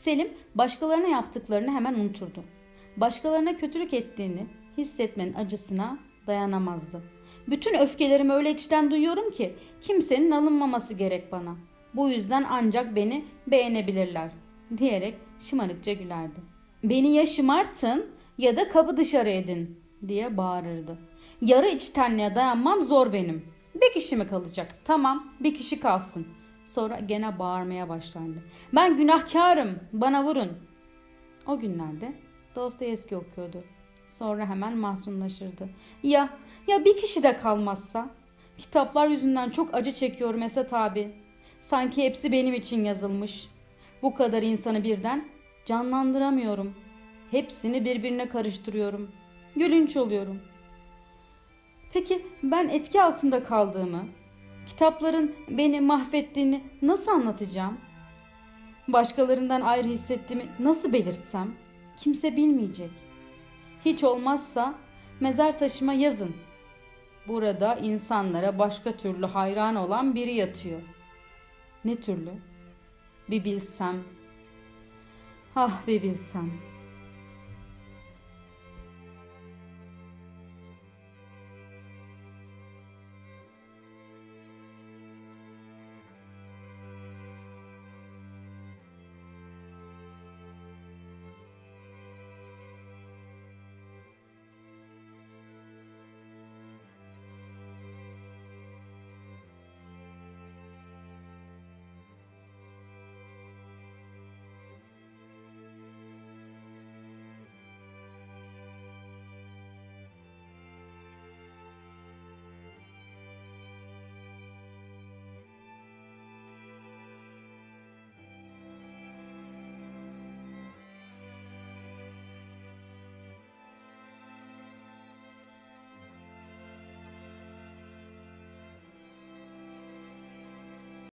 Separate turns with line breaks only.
Selim başkalarına yaptıklarını hemen unuturdu. Başkalarına kötülük ettiğini hissetmenin acısına dayanamazdı. Bütün öfkelerimi öyle içten duyuyorum ki kimsenin alınmaması gerek bana. Bu yüzden ancak beni beğenebilirler diyerek şımarıkça gülerdi. Beni ya şımartın ya da kabı dışarı edin diye bağırırdı. Yarı içtenliğe dayanmam zor benim. Bir kişi mi kalacak? Tamam bir kişi kalsın. Sonra gene bağırmaya başlardı. Ben günahkarım bana vurun. O günlerde Dostoyevski okuyordu. Sonra hemen mahzunlaşırdı. Ya, ya bir kişi de kalmazsa? Kitaplar yüzünden çok acı çekiyorum Esat abi. Sanki hepsi benim için yazılmış. Bu kadar insanı birden canlandıramıyorum. Hepsini birbirine karıştırıyorum. Gülünç oluyorum. Peki ben etki altında kaldığımı, kitapların beni mahvettiğini nasıl anlatacağım? Başkalarından ayrı hissettiğimi nasıl belirtsem? Kimse bilmeyecek. Hiç olmazsa mezar taşıma yazın. Burada insanlara başka türlü hayran olan biri yatıyor. Ne türlü? Bir bilsem. Ah bir bilsem.